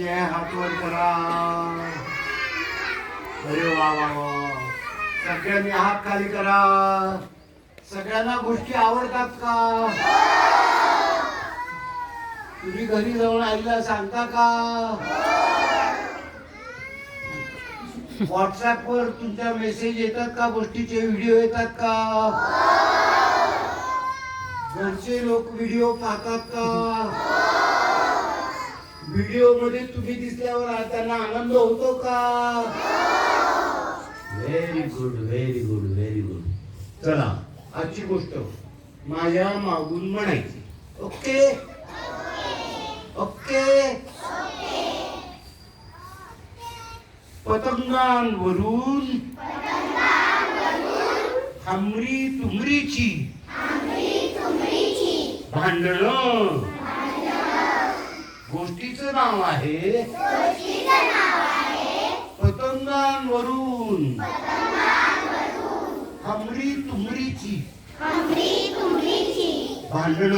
जय आहे हात वर करा अरे वा वा वा सगळ्यांनी हात खाली करा. सगळ्यांना गोष्टी आवडतात का? तुम्ही घरी जाऊन आईला सांगता का? व्हॉट्सअप वर तुमच्या मेसेज येतात का? गोष्टीचे व्हिडिओ येतात का? घरचे लोक व्हिडिओ पाहतात का? व्हिडिओमध्ये तुम्ही दिसल्यावर त्यांना आनंद होतो का? Very good very good very good चला आजची गोष्ट माझ्या मागून म्हणायची. ओके? ओके? पतंगांवरून हमरी तुमरीची भांडण. गोष्टीचं नाव आहे पतंगांवरून. हमरी तुमरीची. भांडण.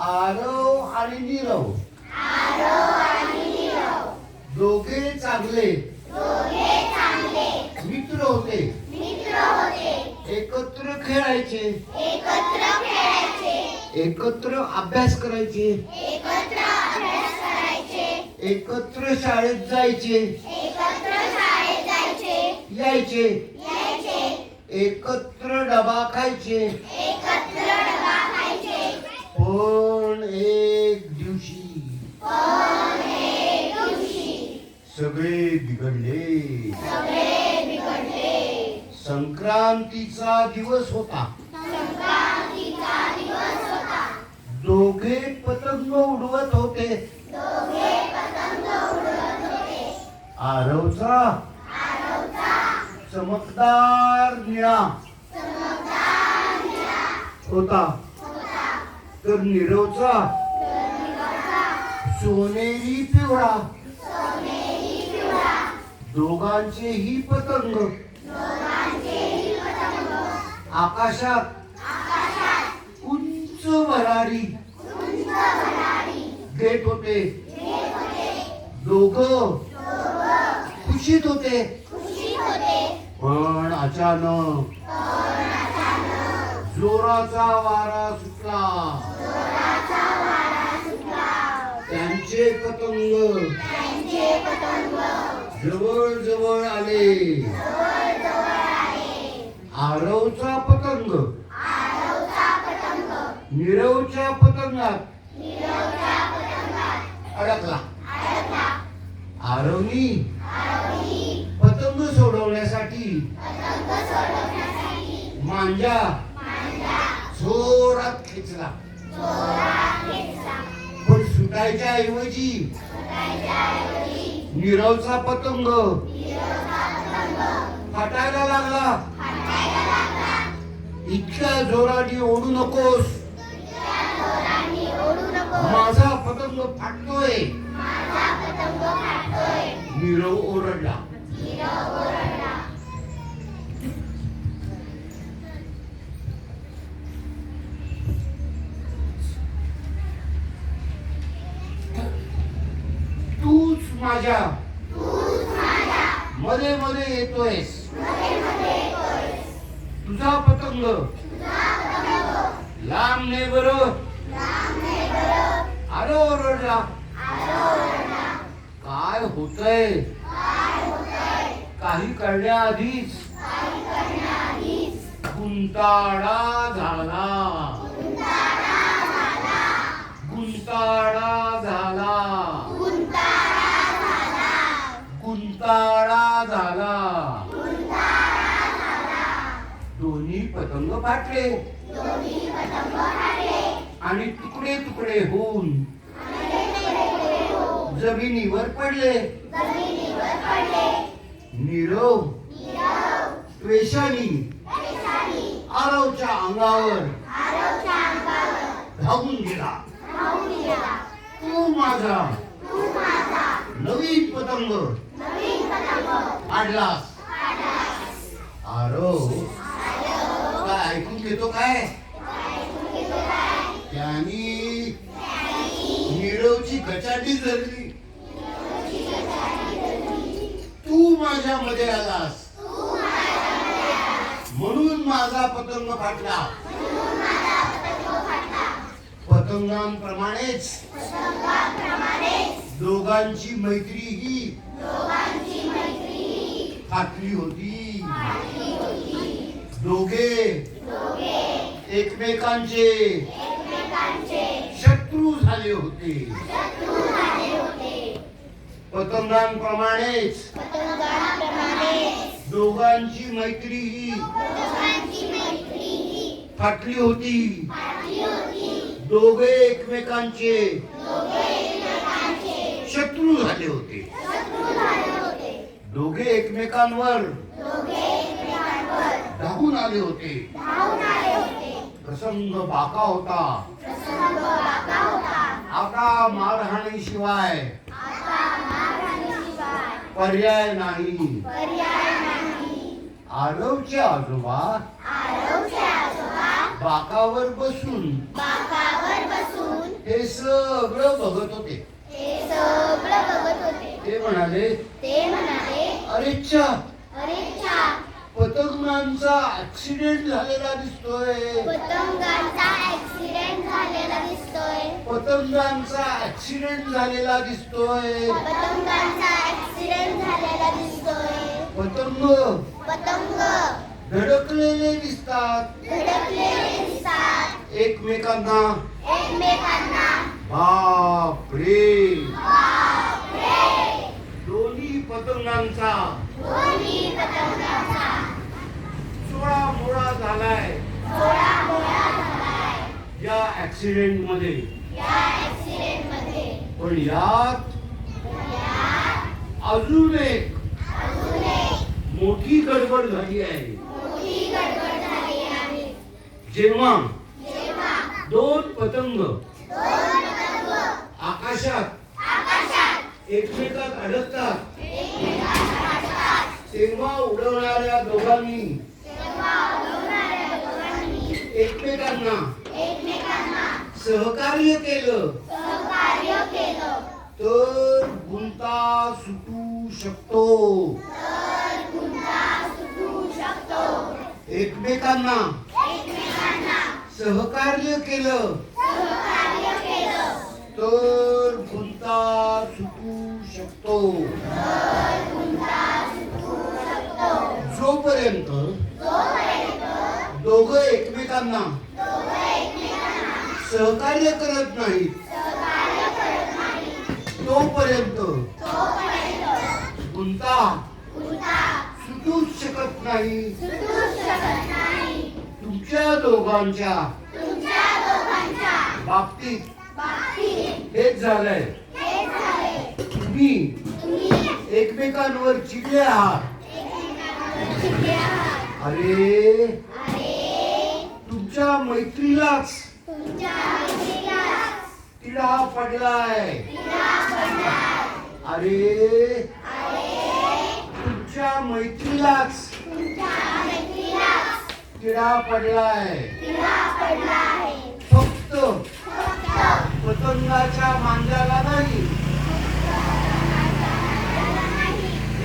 आरव आणि निरव. दोघे चांगले. मित्र होते. एकत्र खेळायचे. एकत्र अभ्यास करायचे. एकत्र शाळेत जायचे. यायचे. एकत्र डबा खायचे. पण एक दिवशी. सगळे बिघडले. संक्रांतीचा दिवस होता दोघे पतंग उडवत होते आरवचा चमकदार निळा. होता. तर निरवचा. सोनेरी पिवळा. दोघांचेही पतंग. आकाशात. उंच भरारी. देत होते. दोघ. खुशीत होते. पण अचानक. जोराचा वारा सुटला. त्यांचे पतंग. जवळ जवळ आले. आरवचा पतंग. निरवच्या पतंगात. अडकला. आरवनी सोडवण्यासाठी मांजा. जोरात खेचला. पण सुटायच्या ऐवजी निरवचा पतंग फाटायला लागला. इतक्या जोराने ओढू नकोस. येतोयस तुझा पतंग. लांब ने बर. अरे ओरडला. काय होतय? काही करण्याआधीच. गुंताडा झाला. गुंताडा झाला गुंताळा झाला दोन्ही पतंग फाटले आणि तुकडे तुकडे होऊन जमिनीवर पडले. नीरव त्वेषानी आरवच्या अंगावर. धावून गेला. तू माझा. नवीन पतंग. आणलास आरव. घेतो काय? त्यांनी नीरवची कचाटी धरली. तू माझ्यामध्ये आलास. म्हणून माझा पतंग फाटला. पतंगांप्रमाणेच दोघांची मैत्री ही फाटली होती. दोघे एकमेकांचे शत्रू झाले होते. पतंगांप्रमाणेच दोघांची मैत्री ही फाटली होती. दोघे एकमेकांचे शत्रू झाले होते. दोघे एकमेकांवर धावून आले होते. प्रसंग बाका होता. आता मारहाणीशिवाय पर्याय नाही. आरवचे आजोबा बाकावर बसून बाकावर बसून हे सगळं बघत होते. ते म्हणाले ते पतंगांचा ऍक्सिडेंट झालेला दिसतोय. पतंगाचा ऍक्सिडेंट झालेला दिसतोय. पतंगांचा ऍक्सिडेंट झालेला दिसतोय. पतंगाचा ऍक्सिडेंट झालेला दिसतोय. पतंग. पतंग. धडकलेले दिसतात. धडकलेले दिसतात. एकमेकांना. एकमेकांना. बाप रे दोन्ही पतंगांचा. दोन्ही पतंगाचा. चोळा मोळा झालाय. झालाय या ऍक्सिडेंटमध्ये. या ऍक्सिडेंटमध्ये पण यात अजून एक अजून एक मोठी गडबड झाली आहे. मोठी गडबड झाली आहे जेव्हा जेव्हा दोन पतंग दोन पतंग आकाशात आकाशात एकमेकात अडकतात तेव्हा उडवणाऱ्या दोघांनी एकमेकांना एकमेकांना सहकार्य केलं. सहकार्य केलं. तर गुंता सुटू शकतो. एकमेकांना एकमेकांना सहकार्य केलं. सहकार्य केलं. तर एकमेकांना. सहकार्य करत नाहीत नाही. तोपर्यंत गुंता सुटू शकत नाही. तुमच्या दोघांच्या बाबतीत हेच झालंय. तुम्ही एकमेकांवर चिडले आहात. अरे तुमच्या मैत्रीलाच तिला पडलाय. अरे तुमच्या मैत्रीलाच तिला पडलाय. फक्त पतंगाच्या मांजाला नाही.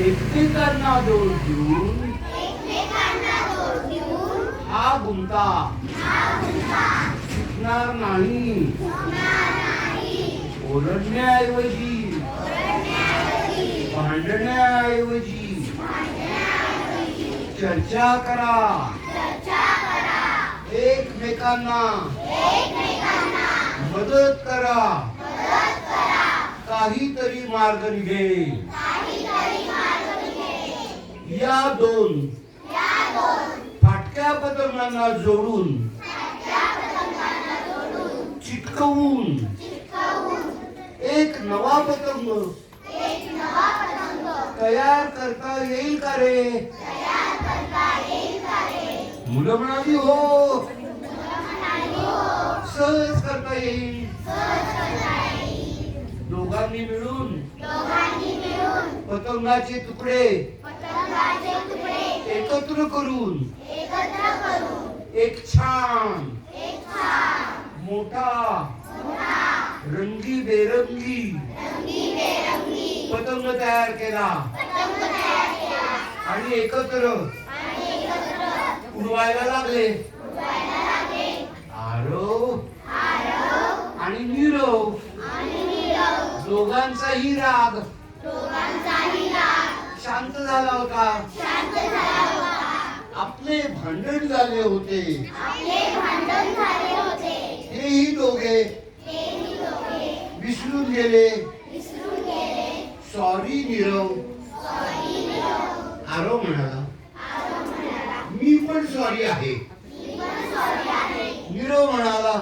एकमेकांना दोष देऊन दोष हा गुंता सुटणार नाही. ओरडण्याऐवजी. भांडण्याऐवजी. चर्चा करा. एकमेकांना मदत करा. काहीतरी मार्ग निघेल. या दोन फाटक्या पतंगांना जोडून त्या पतंगांना जोडून चिटकवून एक नवा पतंग तयार करता येईल का रे? मुलं म्हणाली हो. सहज करता येईल. दोघांनी मिळून पतंगाचे तुकडे एकत्र करून एक छान। मोठा। मोठा। रंगी बेरंगी। पतंग तयार केला। आणि एकत्र। उडवायला लागले। आरव आणि नीरव दोघांचाही राग। शांत झाला होता। आपले भांडण झाले होते. हेही दोघे विसरून गेले. सॉरी नीरव आरव म्हणाला मी पण सॉरी आहे. नीरव म्हणाला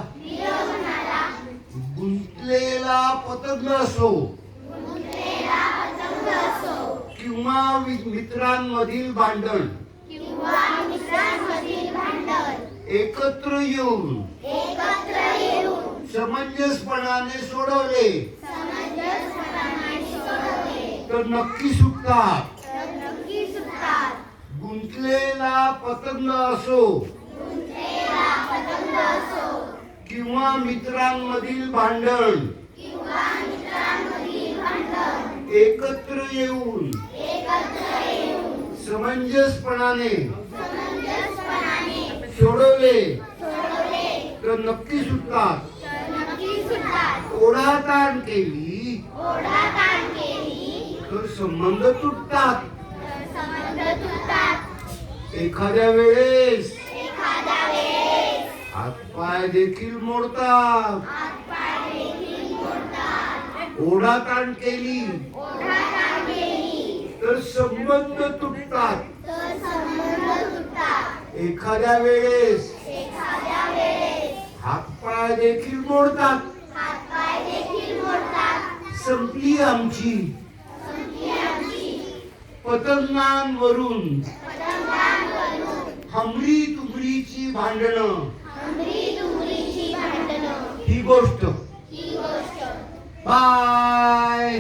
गुंतलेला पतंग असो. किंवा मित्रांमधील भांडण. एकत्र येऊन समंजसपणाने सोडवले. तर नक्की सुटतात. गुंतलेला पतंग असो. किंवा मित्रांमधील भांडण. एकत्र येऊन समंजसपणाने सोडवले. तर नक्की सुटतात. ओढाताण केली. तर संबंध तुटतात. एखाद्या वेळेस हातपाय देखील मोडतात. ओढाताण केली. तर संबंध तुटतात. एखाद्या वेळेस हातपाय देखील मोडतात. संपली आमची. पतंगांवरून हमरी तुमरीची भांडणं. ही गोष्ट. बाय.